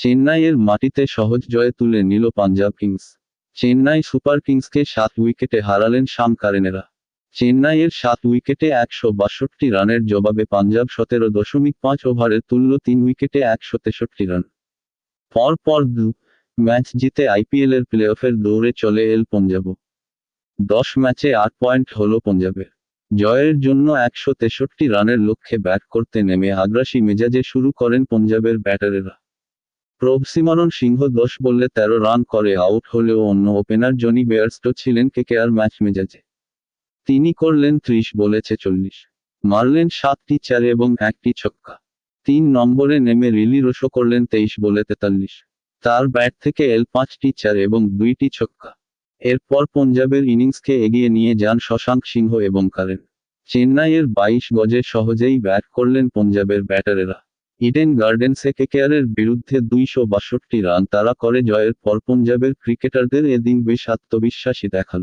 চেন্নাইয়ের মাটিতে সহজ জয়ে তুলে নিল পাঞ্জাব কিংস। চেন্নাই সুপার কিংসকে সাত উইকেটে হারালেন শাম কারেনেরা। চেন্নাইয়ের সাত উইকেটে একশো বাষট্টি রানের জবাবে পাঞ্জাব সতেরো দশমিক পাঁচ ওভারে তুলল তিন উইকেটে একশো তেষট্টি রান। পর পর দু ম্যাচ জিতে আইপিএলের প্লে অফের দৌড়ে চলে এল পঞ্জাবও দশ ম্যাচে আট পয়েন্ট হল পঞ্জাবের। জয়ের জন্য একশো তেষট্টি রানের লক্ষ্যে ব্যাট করতে নেমে আগ্রাসী মেজাজে শুরু করেন পঞ্জাবের ব্যাটারেরা। প্রভসিমরণ সিংহ দশ বললে তেরো রান করে, আউট হলেও অন্য ওপেনার জনি বেয়ারস্টো ছিলেন কেকেআর ম্যাচ মেজাজে। তিনি করলেন ত্রিশ, বলেছে চল্লিশ। মারলেন সাতটি চার এবং একটি ছক্কা। তিন নম্বরে নেমে রিলি রোশো করলেন তেইশ, বলে তেতাল্লিশ। তার ব্যাট থেকে এল পাঁচটি চার এবং দুইটি ছক্কা। এরপর পঞ্জাবের ইনিংসকে এগিয়ে নিয়ে যান শশাঙ্ক সিংহ এবং কারেন। চেন্নাইয়ের বাইশ গজে সহজেই ব্যাট করলেন পঞ্জাবের ব্যাটারেরা। ইডেন গার্ডেন্সে কেকেআরের বিরুদ্ধে দুইশো বাষট্টি রান তারা করে জয়ের পর পঞ্জাবের ক্রিকেটারদের এদিন বেশ আত্মবিশ্বাসী দেখাল।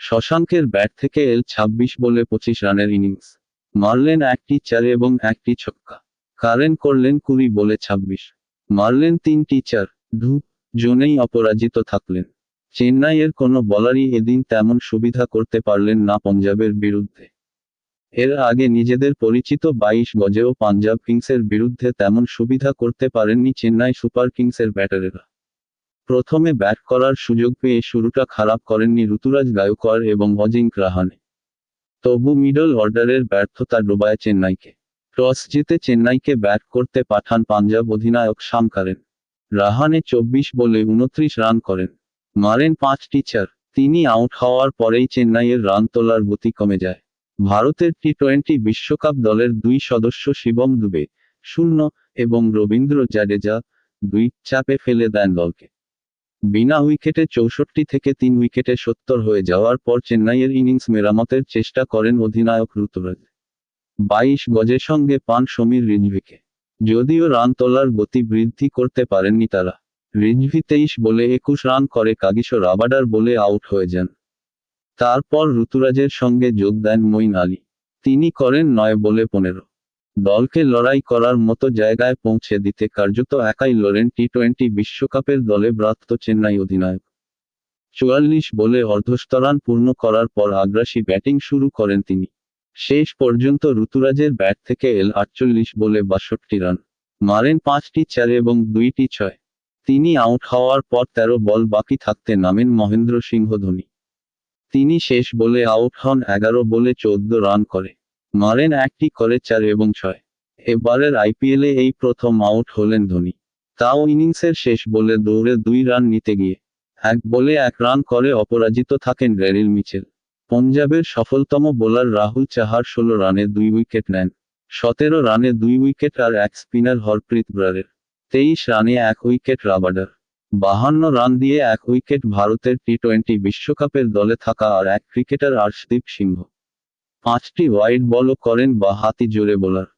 শশাঙ্কের ব্যাট থেকে এল ছাব্বিশ বলে পঁচিশ রানের ইনিংস। মারলেন একটি চার এবং একটি ছক্কা। কারেন করলেন কুড়ি বলে ছাব্বিশ। মারলেন তিনটি চার। ধু জোনেই অপরাজিত থাকলেন। চেন্নাইয়ের কোনো বলারই এদিন তেমন সুবিধা করতে পারলেন না পঞ্জাবের বিরুদ্ধে। এর আগে নিজেদের পরিচিত বাইশ গজেও পাঞ্জাব কিংসের বিরুদ্ধে তেমন সুবিধা করতে পারেননি চেন্নাই সুপার কিংসের ব্যাটারেরা। প্রথমে ব্যাট করার সুযোগ পেয়ে শুরুটা খারাপ করেননি ঋতুরাজ গায়কোয়াড় এবং অজিঙ্ক রাহানে। তবু মিডল অর্ডারের ব্যর্থতা ডোবায় চেন্নাইকে। টস জিতে চেন্নাইকে ব্যাট করতে পাঠান পাঞ্জাব অধিনায়ক শাম কারেন। রাহানে চব্বিশ বলে উনত্রিশ রান করেন। মারেন পাঁচটি চার তিনি আউট হওয়ার পরেই চেন্নাইয়ের রান তোলার গতি কমে যায়। ভারতের টি টোয়েন্টি বিশ্বকাপ দলের দুই সদস্য শিবম দুবে শূন্য এবং রবীন্দ্র জাডেজা দুই চাপে ফেলে দেন দলকে। বিনা উইকেটে চৌষট্টি থেকে তিন উইকেটে সত্তর হয়ে যাওয়ার পর চেন্নাইয়ের ইনিংস মেরামতের চেষ্টা করেন অধিনায়ক ঋতুরাজ। বাইশ গজের সঙ্গে পান সমীর রিজভিকে। যদিও রান তোলার গতি বৃদ্ধি করতে পারেননি তারা। রিজভি তেইশ বলে একুশ রান করে কাগিসো রাবাডার বলে আউট হয়ে যান। তারপর ঋতুরাজের সঙ্গে যোগ দেন মঈন আলী। তিনি করেন নয় বলে পনেরো। দলকে লড়াই করার মতো জায়গায় পৌঁছে দিতে কার্যত একাই লড়েন টি টোয়েন্টি বিশ্বকাপের দলে ব্রাত্য চেন্নাই অধিনায়ক। চুয়াল্লিশ বলে অর্ধস্তরান পূর্ণ করার পর আগ্রাসী ব্যাটিং শুরু করেন তিনি। শেষ পর্যন্ত ঋতুরাজের ব্যাট থেকে এল আটচল্লিশ বলে বাষট্টি রান। মারেন পাঁচটি চার এবং দুইটি ছয়। তিনি আউট হওয়ার পর তেরো বল বাকি থাকতে নামেন মহেন্দ্র সিংহ ধোনি। তিনি শেষ বলে আউট হন, এগারো বলে চোদ্দ রান করে। মারেন একটি করে চার এবং ছয়। এবারের আইপিএলে এই প্রথম আউট হলেন ধোনি। তাও ইনিংসের শেষ বলে দৌড়ে দুই রান নিতে গিয়ে। এক বলে এক রান করে অপরাজিত থাকেন গ্যারিল মিচেল। পঞ্জাবের সফলতম বোলার রাহুল চাহার ষোলো রানে দুই উইকেট নেন। সতেরো রানে দুই উইকেট আর এক স্পিনার হরপ্রীত ব্রারের। তেইশ রানে এক উইকেট রাবাডার। বাহান্ন রান দিয়ে এক উইকেট ভারতের টি টোয়েন্টি বিশ্বকাপের দলে থাকা আর এক ক্রিকেটার আর্শদীপ সিংহ। পাঁচটি ওয়াইড বলও করেন বা হাতি জোরে বোলার।